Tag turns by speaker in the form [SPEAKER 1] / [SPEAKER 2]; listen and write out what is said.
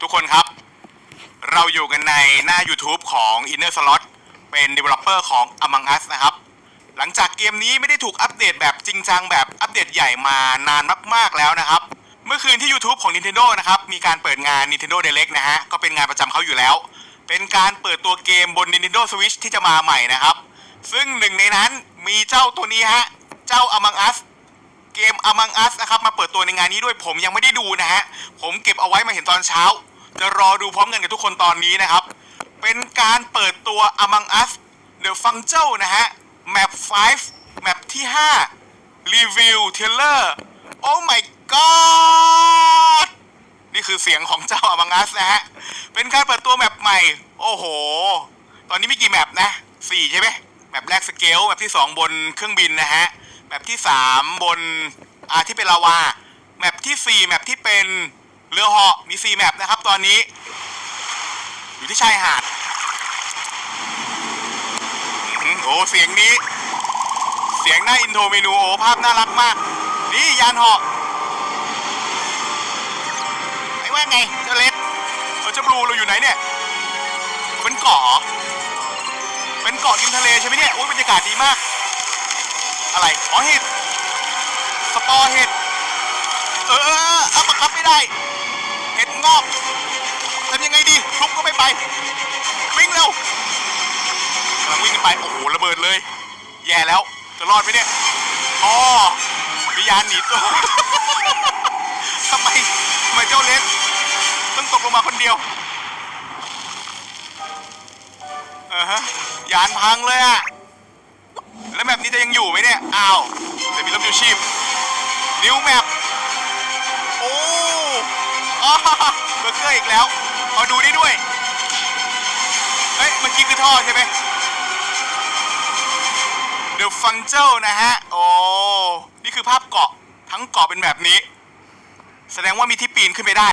[SPEAKER 1] ทุกคนครับ เราอยู่กันในหน้า YouTube ของ Inner Slot เป็น Developer ของ Among Us นะครับ หลังจากเกมนี้ไม่ได้ถูกอัปเดตแบบจริงจังแบบอัปเดตใหญ่มานานมากๆแล้วนะครับ เมื่อคืนที่ YouTube ของ Nintendo นะครับ มีการเปิดงาน Nintendo Direct นะฮะ ก็เป็นงานประจำเขาอยู่แล้ว เป็นการเปิดตัวเกมบน Nintendo Switch ที่จะมาใหม่นะครับ ซึ่งหนึ่งในนั้นมีเจ้าตัวนี้ฮะ เจ้า Among Us เกม Among Us นะครับมาเปิดตัวในงานนี้ด้วยผมยังไม่ได้ดูนะฮะ ผมเก็บเอาไว้มาเห็นตอนเช้า จะรอดูพร้อมกันกับทุกคนตอนนี้นะครับ เป็นการเปิดตัว Among Us The f u n g e นะฮะ Map 5 Map ที่ 5 Review Trailer Oh my god นี่คือเสียงของเจ้า Among Us นะฮะ เป็นการเปิดตัวแมปใหม่ โอ้โห ตอนนี้มีกี่แมปนะสี่ใช่ไหมแมปแรกสเกลแมปที่สองบนเครื่องบินนะฮะ แมปที่สามบนอ่าที่เป็นลาวา แมปที่สี่แมปที่เป็นเรือเหาะมีสี่แมปนะครับ ตอนนี้ อยู่ที่ชายหาดโอ้เสียงนี้ เสียงหน้าอินโทรเมนูโอ้ภาพน่ารักมาก นี่ยานเหาะไอ้ว่าไงเจ้าเล็ดเออเจ้าบลูเราอยู่ไหนเนี่ยเป็นเกาะเหรอเป็นเกาะริมทะเลใช่ไหมเนี่ยโอ้ยบรรยากาศดีมาก อะไร อ๋อเห็ดสปอร์เห็ด เออเออเออเอาประคับไม่ได้ เห็ดงอกทำยังไงดีลุกก็ไม่ไป วิ่งเร็วกำลังวิ่งกันไป โอ้โห ระเบิดเลย แย่แล้ว จะรอดไหมเนี่ย อ๋อมียานหนีตัวทำไมทำไมเจ้าเล็กต้องตกลงมาคนเดียวเออฮะ ยานพังเลยอะ นี้จะยังอยู่ไหมเนี่ยอ้าวแต่มีรถยูชีพนิวแมปโอ้อ๋อเบอร์เกอร์อีกแล้วมาดูได้ด้วยเฮ้ยเมื่อกี้คือท่อใช่ไหม The f u n g e นะฮะโอ้นี่คือภาพเกาะทั้งเกาะเป็นแบบนี้ แสดงว่ามีที่ปีนขึ้นไปได้